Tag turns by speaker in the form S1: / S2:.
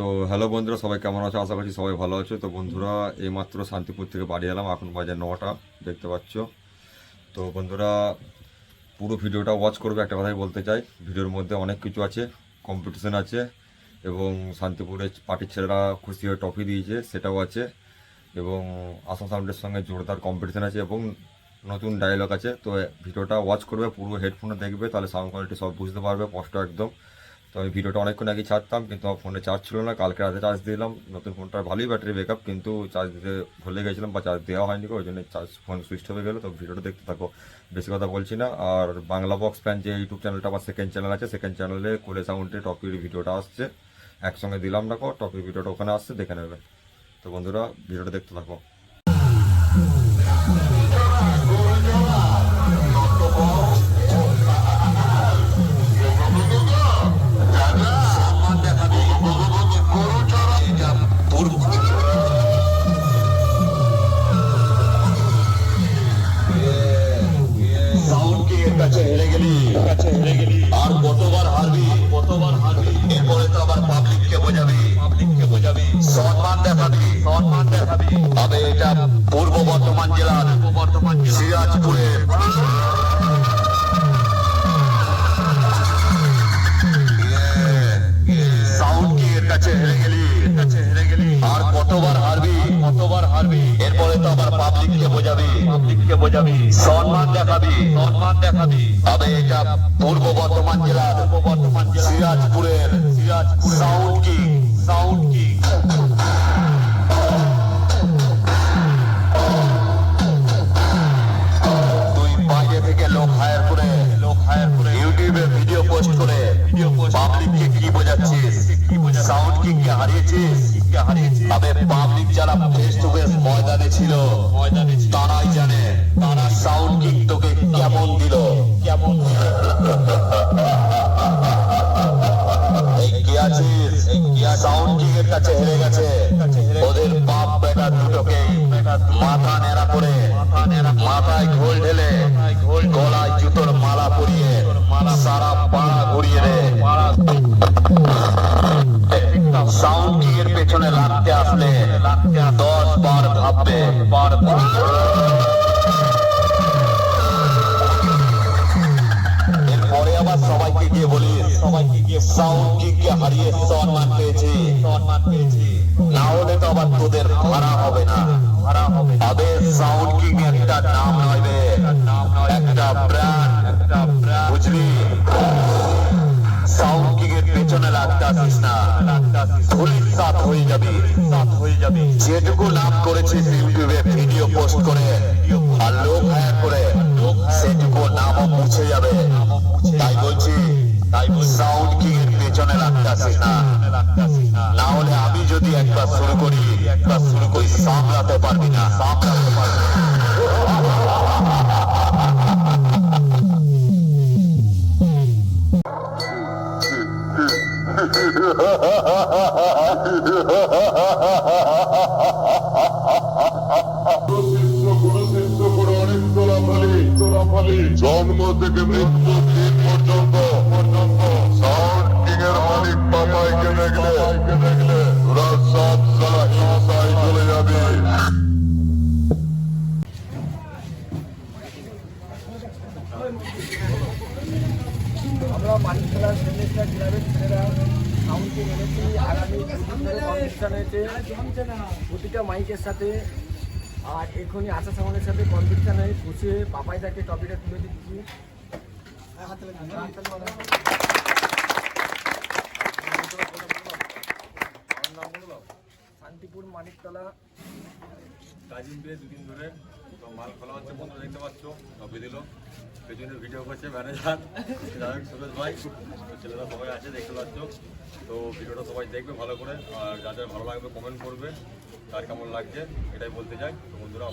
S1: তো হ্যালো বন্ধুরা, সবাই কেমন আছো? আশা করছি সবাই ভালো আছো। তো বন্ধুরা, এইমাত্র শান্তিপুর থেকে বাড়ি এলাম, এখন বাজে নটা, দেখতে পাচ্ছ। তো বন্ধুরা, পুরো ভিডিওটা ওয়াচ করবে, একটা কথাই বলতে চাই। ভিডিওর মধ্যে অনেক কিছু আছে কম্পিটিশন আছে, এবং শান্তিপুরের পার্টির ছেলেরা খুশি হয়ে ট্রফি দিয়েছে, সেটাও আছে। এবং আসাম সাউন্ডের সঙ্গে জোরদার কম্পিটিশন আছে, এবং নতুন ডায়লগ আছে। তো ভিডিওটা ওয়াচ করবে, পুরো হেডফোনে দেখবে, তাহলে সাউন্ড কোয়ালিটি সব বুঝতে পারবে স্পষ্ট একদম। তো আমি ভিডিওটা অনেকক্ষণ আগে ছাড়তাম, কিন্তু আমার ফোনে চার্জ ছিল না। কালকে রাতে চার্জ দিলাম। নতুন ফোনটার ভালোই ব্যাটারি ব্যাকআপ কিন্তু চার্জ দিতে ভুলে গেছিলাম বা চার্জ দেওয়া হয়নি ওই জন্য চার্জ ফোন সুইচ হয়ে গেলো। তো ভিডিওটা দেখতে থাকো, বেশি কথা বলছি না। আর বাংলা বক্স ফ্যান যে ইউটিউব চ্যানেলটা আমার সেকেন্ড চ্যানেল আছে সেকেন্ড চ্যানেলে কোলে সাউন্ডে টপির ভিডিওটা আসছে। একসঙ্গে দিলাম না টপির ভিডিওটা ওখানে আসছে, দেখে নেবে। তো বন্ধুরা, ভিডিওটা দেখতে থাকো।
S2: বর্ধমান জেলার কাছে হেরে গেলি আর কতবার হারবি? কতবার হারবি? এরপরে তো আবার পাবলিক কে বোঝাবি বোঝাবি। সম্মান দেখাবি। সম্মান দেখাবি। তবে এটা পূর্ব বর্ধমান জেলার বর্ধমান সিরাজপুরের। সিরাজপুর সাউন্ড কি? সাউন্ড কি? থেকে লোক হায়ার করে, লোক হায়ার করে ইউটিউবে ভিডিও পোস্ট করে ভিডিও পোস্ট পাবলিককে কি বোঝাচ্ছিস? সাউন্ড কি কি হারিয়েছিস? তবে পাবলিক যারা ফেস টু ফেস ময়দানে ছিল ময়দানে তারাই জানে, তারা সাউন্ড কি তোকে গলায় জুতোর মালা পরিয়ে সারা পাড়া ঘুরিয়ে রে সাউন্ড এর পেছনে লাগতে আসলে দশ বার ভাববে, বার এরপরে আবার সবাইকে গিয়ে বলি সবাইকে হারিয়ে সম্মান পেয়েছি সম্মান পেয়েছি। না হলে তো আবার তোদের ভাড়া হবে না। সাউন্ড কিং একটা নাম নয় রে একটা ব্র্যান্ড বুঝলি সাউন্ড কিং এর পেছনে না সাত হয়ে যাবি সাত হয়ে যাবি যেটুকু নাম করেছিস ইউটিউবে ভিডিও পোস্ট করে আর লোক হায়ার করে সেটুকু নামও মুছে যাবে তাই সাউন্ড কিং এর পেছনে লাগতে না। না হলে আমি যদি একবার শুরু করি, একবার শুরু করি, সামলাতে পারবি না। সামলাতে পারবি
S3: জন্ম থেকে মৃত্যু
S4: হয়েছে। প্রতিটা মাইকের সাথে আর এখনই আশা সামনের সাথে কম্পিটিশন হয়ে খুশি পাপাই তাকে টপিটা তুলে দিচ্ছি। শান্তিপুর মানিকতলা।
S1: কাজিন পেয়ে দুদিন ধরে তো মাল খোলা হচ্ছে দেখতে পাচ্ছ ভিডিও করছে ম্যানেজার সুরেশ ভাই। ছেলেরা সবাই আছে, দেখতে পাচ্ছ। তো ভিডিওটা সবাই দেখবে ভালো করে, আর ভালো লাগবে কমেন্ট করবে তার কেমন লাগছে, এটাই বলতে চাই। তো বন্ধুরা